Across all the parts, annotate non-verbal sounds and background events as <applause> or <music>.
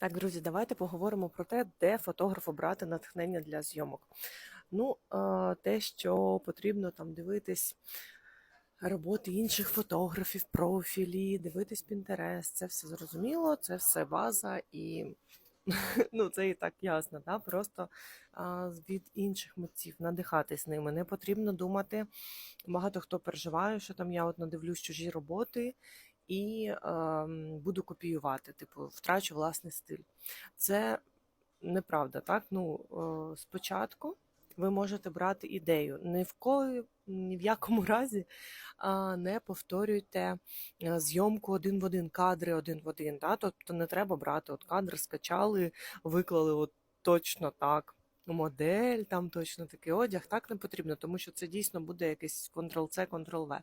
Так, друзі, давайте поговоримо про те, де фотографу брати натхнення для зйомок. Ну, те, що потрібно там дивитись роботи інших фотографів, профілі, дивитись Pinterest, це все зрозуміло, це все база і <laughs> ну, це і так ясно. Да? Просто а, від інших митців надихатись ними. Не потрібно думати. Багато хто переживає, що там я от надивлюсь чужі роботи і ем, буду копіювати, типу, втрачу власний стиль. Це неправда, так? Ну, е, спочатку ви можете брати ідею. Ні в кої, ні в якому <laughs> разі не повторюйте е, зйомку один в один, кадри один в один. Да? Тобто не треба брати от кадр, скачали, виклали от точно так. Модель, там точно такий одяг, так не потрібно, тому що це дійсно буде якийсь Ctrl-C, Ctrl-V.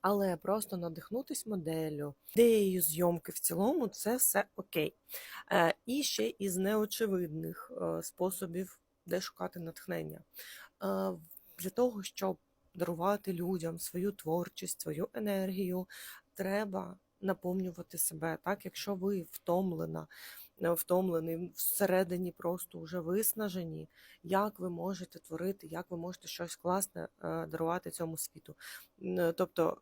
Але просто надихнутись моделлю, ідеєю зйомки в цілому, це все окей. Е, І ще із неочевидних е, способів, де шукати натхнення. Е, Для того, щоб дарувати людям свою творчість, свою енергію, треба наповнювати себе. Так, якщо ви втомлена, е, втомлений, всередині просто вже виснажені, як ви можете творити, як ви можете щось класне е, дарувати цьому світу. Е, Тобто,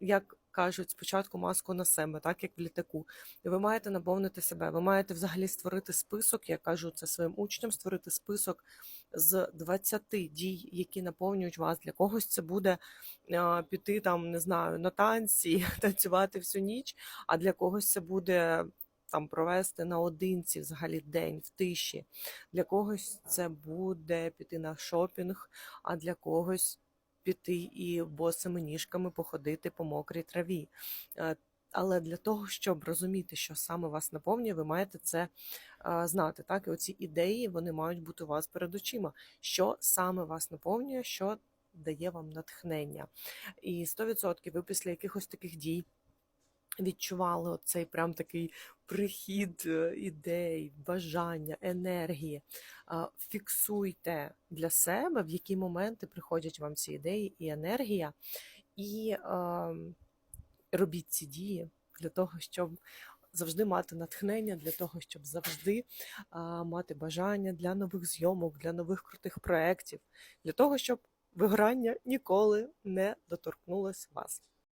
як кажуть, спочатку маску на себе, так як в літаку. Ви маєте наповнити себе. Ви маєте взагалі створити список, я кажу це своїм учням, створити список з 20 дій, які наповнюють вас. Для когось це буде а, піти там, не знаю, на танці, <laughs> танцювати всю ніч, а для когось це буде. Там провести наодинці взагалі день в тиші. Для когось це буде піти на шопінг, а для когось піти і босими ніжками походити по мокрій траві. Е, Але для того, щоб розуміти, що саме вас наповнює, ви маєте це е, знати. Так, і оці ідеї вони мають бути у вас перед очима. Що саме вас наповнює, що дає вам натхнення. І 100% ви після якихось таких дій. Відчували цей прям такий прихід е, ідей, бажання, енергії. Фіксуйте для себе, в які моменти приходять вам ці ідеї і енергія, і а, робіть ці дії для того, щоб завжди мати натхнення, для того, щоб завжди а, мати бажання для нових зйомок, для нових крутих проєктів, для того, щоб виграння ніколи не доторкнулось вас.